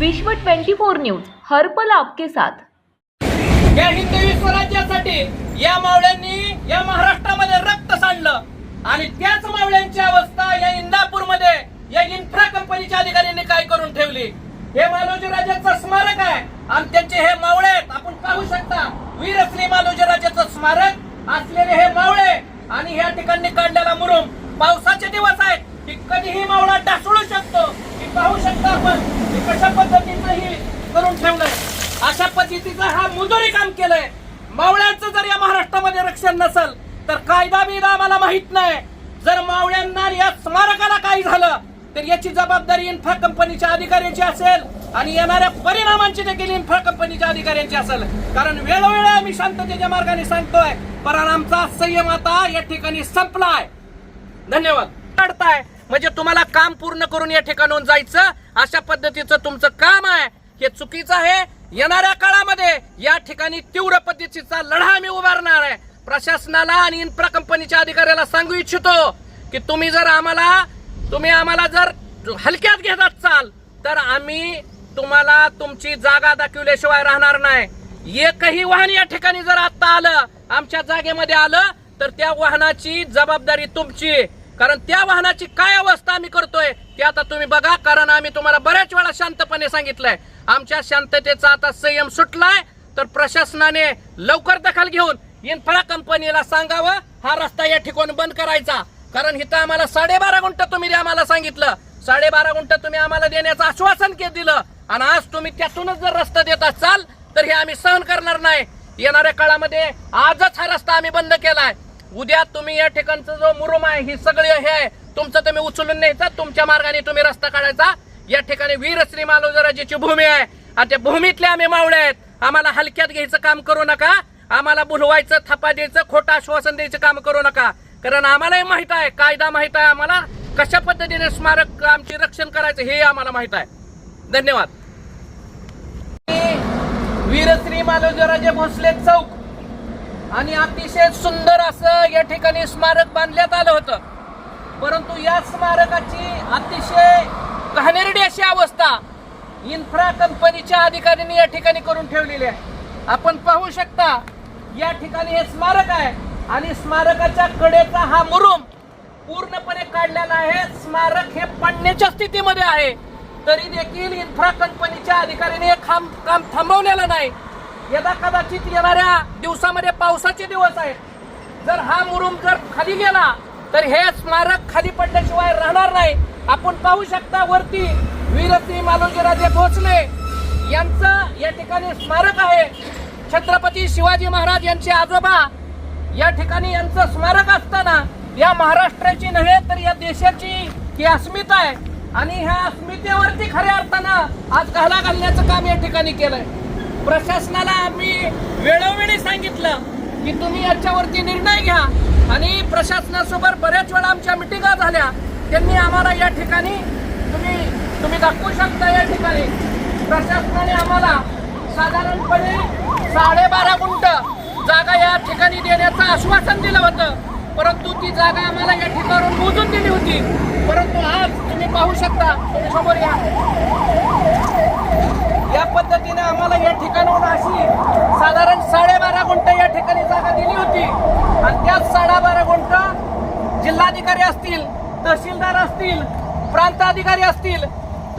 विश्व 24 न्यूज हरपल आपके साथ. या हिंद स्वराज्यासाठी या मावळ्यांनी या महाराष्ट्रामध्ये रक्त सांडलं. आणि त्याच मावळ्यांची अवस्था या इंदापूरमध्ये या इन्फ्रा कंपनीच्या अधिकाऱ्यांनी काय करून ठेवली? हे मालोजी राजाचं स्मारक आहे. आणि त्यांचे हे मावळे आहेत. आपण पाहू शकता वीर असली मालोजी राजाचं स्मारक असलेले हे मावळे आणि या ठिकाणी काढलेला मुरुम. पावसाचे दिवस आहेत की कधीही मावळा ढासळू शकतो. की पाहू शकतो कशा पद्धतीचं ही करून ठेवलंय? अशा पद्धतीचं हा मुजोरी काम केलंय. मावळ्यांचं जर या महाराष्ट्रामध्ये रक्षण नसल तर कायदा बिदा आम्हाला माहीत नाही. जर मावळ्यांना या स्मारकाला काही झालं तर याची जबाबदारी इन्फ्रा कंपनीच्या अधिकाऱ्यांची असेल आणि येणाऱ्या परिणामांची देखील इन्फ्रा कंपनीच्या अधिकाऱ्यांची असेल. कारण वेळोवेळी आम्ही शांततेच्या मार्गाने सांगतोय पण आमचा संयम आता या ठिकाणी संपलाय. धन्यवाद. काढताय. म्हणजे तुम्हाला काम पूर्ण करून या ठिकाणून जायचं अशा पद्धतीचं तुमचं काम आहे. हे चुकीचं आहे. येणाऱ्या काळामध्ये या ठिकाणी तीव्र पद्धतीचा लढा आम्ही उभारणार आहे. प्रशासनाला आणि इन्फ्रा कंपनीच्या अधिकाऱ्याला सांगू इच्छितो की तुम्ही जर आम्हाला तुम्ही आम्हाला जर हलक्यात घेत असाल तर आम्ही तुम्हाला तुमची जागा दाखविल्याशिवाय राहणार नाही. एकही वाहन या ठिकाणी जर आता आलं आमच्या जागेमध्ये आलं तर त्या वाहनाची जबाबदारी तुमची. कारण त्या वाहनाची काय अवस्था आम्ही करतोय ते आता तुम्ही बघा कारण आम्ही तुम्हाला बऱ्याच वेळा शांतपणे सांगितलंय. आमच्या शांततेचा आता संयम सुटलाय तर प्रशासनाने लवकर दखल घेऊन इन्फ्रा कंपनीला सांगावं हा रस्ता या ठिकाणी बंद करायचा. कारण इथं आम्हाला साडेबारा गुंठ तुम्ही आम्हाला सांगितलं. साडेबारा गुंठ तुम्ही आम्हाला देण्याचं आश्वासन के दिलं. आणि आज तुम्ही त्यातूनच जर रस्ता देत असाल तर हे आम्ही सहन करणार नाही. येणाऱ्या काळामध्ये आजच हा रस्ता आम्ही बंद केलाय. उद्या तुम्ही या ठिकाणचं जो मुरुम आहे ही सगळी हे आहे तुमचं तुम्ही उचलून न्यायचं तुमच्या मार्गाने तुम्ही रस्ता काढायचा. या ठिकाणी वीरश्री मालोजराजीची भूमी आहे. आणि त्या भूमीतल्या आम्ही मावळे आहेत. आम्हाला हलक्यात घ्यायचं काम करू नका. आम्हाला बुलवायचं थपा द्यायचं खोटं आश्वासन द्यायचं काम करू नका. कारण आम्हालाही माहीत आहे कायदा माहीत आहे आम्हाला. कशा पद्धतीने स्मारक आमची रक्षण करायचं हे आम्हाला माहीत आहे. धन्यवाद. वीरश्री मालोजराजे भोसले चौक. आणि अतिशय सुंदर असं या ठिकाणी स्मारक बांधण्यात आलं होतं. परंतु या स्मारकाची अतिशय घाणेरडी अशी अवस्था इन्फ्रा कंपनीच्या अधिकाऱ्यांनी या ठिकाणी करून ठेवलेली आहे. आपण पाहू शकता या ठिकाणी हे स्मारक आहे आणि स्मारकाच्या कडेचा हा मुरुम पूर्णपणे काढलेला आहे. स्मारक हे पडण्याच्या स्थितीमध्ये आहे. तरी देखील इन्फ्रा कंपनीच्या अधिकाऱ्यांनी हे काम काम थांबवलेलं नाही. यदा कदाचित येणाऱ्या दिवसामध्ये पावसाचे दिवस आहेत. जर हा मुरुम जर खाली गेला तर हे स्मारक खाली पडल्याशिवाय राहणार नाही. आपण पाहू शकता वरती वीरश्री मालोजीराजे भोसले यांचं या ठिकाणी स्मारक आहे. छत्रपती शिवाजी महाराज यांचे आजोबा या ठिकाणी यांचं स्मारक असताना या महाराष्ट्राची नव्हे तर या देशाची ही अस्मिता आहे. आणि ह्या अस्मितेवरती खऱ्या अर्थानं आज घाला घालण्याचं काम या ठिकाणी केलंय. प्रशासनाला आम्ही वेळोवेळी सांगितलं की तुम्ही याच्यावरती निर्णय घ्या. आणि प्रशासनासोबत बऱ्याच वेळा आमच्या मिटिंगा झाल्या. त्यांनी आम्हाला या ठिकाणी तुम्ही तुम्ही दाखवू शकता या ठिकाणी. प्रशासनाने आम्हाला साधारणपणे साडेबारा गुंट जागा या ठिकाणी देण्याचं आश्वासन दिलं होतं. परंतु ती जागा आम्हाला या ठिकाणून मोजून दिली होती. परंतु आज तुम्ही पाहू शकता तुम्ही समोर या. पद्धतीने आम्हाला या ठिकाणाहून अशी साधारण साडेबारा गुंठ या ठिकाणी जागा दिली होती. आणि त्याच साडेबारा गुंठ जिल्हाधिकारी असतील तहसीलदार असतील प्रांत अधिकारी असतील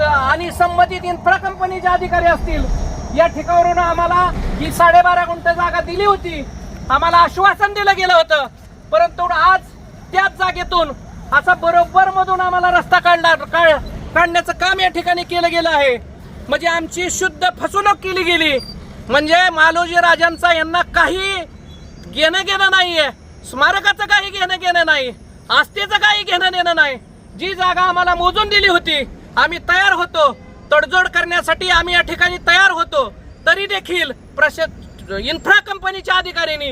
आणि संबंधित इन्फ्रा कंपनीचे अधिकारी असतील या ठिकाणावरून आम्हाला ही साडेबारा गुंठ जागा दिली होती. आम्हाला आश्वासन दिलं गेलं होतं. परंतु आज त्याच जागेतून असा बरोबर मधून आम्हाला रस्ता काढणार काढ- काढण्याचं काम या ठिकाणी केलं गेलं आहे. म्हणजे आमची शुद्ध फसवणूक केली गेली. म्हणजे मालोजी राजांचा यांना काही घेणं घेणं नाहीये. स्मारकाचं काही घेणं घेणं नाही. आस्थेचं काही घेणं देणं नाही. जी जागा आम्हाला मोजून दिली होती आम्ही तयार होतो. तडजोड करण्यासाठी आम्ही या ठिकाणी तयार होतो. तरी देखील प्रश इन्फ्रा कंपनीच्या अधिकाऱ्यांनी